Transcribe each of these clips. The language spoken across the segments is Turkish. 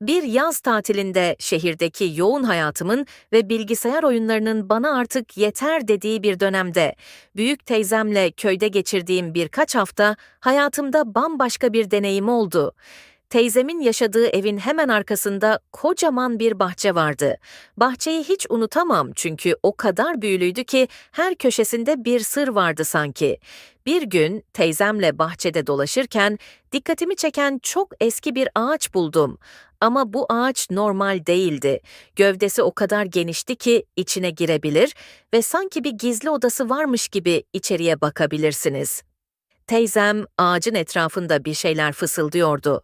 Bir yaz tatilinde şehirdeki yoğun hayatımın ve bilgisayar oyunlarının bana artık yeter dediği bir dönemde, büyük teyzemle köyde geçirdiğim birkaç hafta hayatımda bambaşka bir deneyim oldu. Teyzemin yaşadığı evin hemen arkasında kocaman bir bahçe vardı. Bahçeyi hiç unutamam çünkü o kadar büyülüydü ki her köşesinde bir sır vardı sanki. Bir gün teyzemle bahçede dolaşırken dikkatimi çeken çok eski bir ağaç buldum. Ama bu ağaç normal değildi. Gövdesi o kadar genişti ki içine girebilir ve sanki bir gizli odası varmış gibi içeriye bakabilirsiniz. Teyzem ağacın etrafında bir şeyler fısıldıyordu.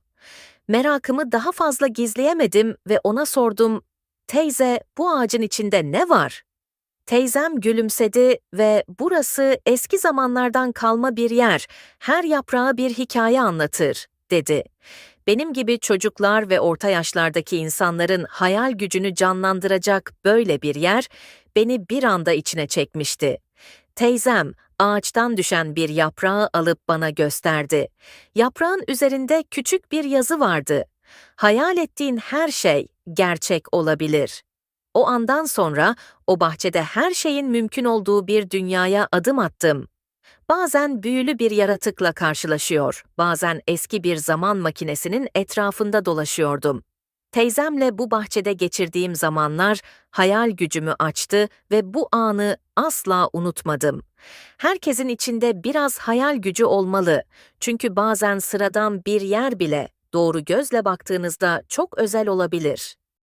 Merakımı daha fazla gizleyemedim ve ona sordum, "Teyze, bu ağacın içinde ne var?" Teyzem gülümsedi ve burası eski zamanlardan kalma bir yer, her yaprağı bir hikaye anlatır, dedi. Benim gibi çocuklar ve orta yaşlardaki insanların hayal gücünü canlandıracak böyle bir yer beni bir anda içine çekmişti. Teyzem ağaçtan düşen bir yaprağı alıp bana gösterdi. Yaprağın üzerinde küçük bir yazı vardı. Hayal ettiğin her şey gerçek olabilir. O andan sonra o bahçede her şeyin mümkün olduğu bir dünyaya adım attım. Bazen büyülü bir yaratıkla karşılaşıyor, bazen eski bir zaman makinesinin etrafında dolaşıyordum. Teyzemle bu bahçede geçirdiğim zamanlar hayal gücümü açtı ve bu anı asla unutmadım. Herkesin içinde biraz hayal gücü olmalı. Çünkü bazen sıradan bir yer bile doğru gözle baktığınızda çok özel olabilir.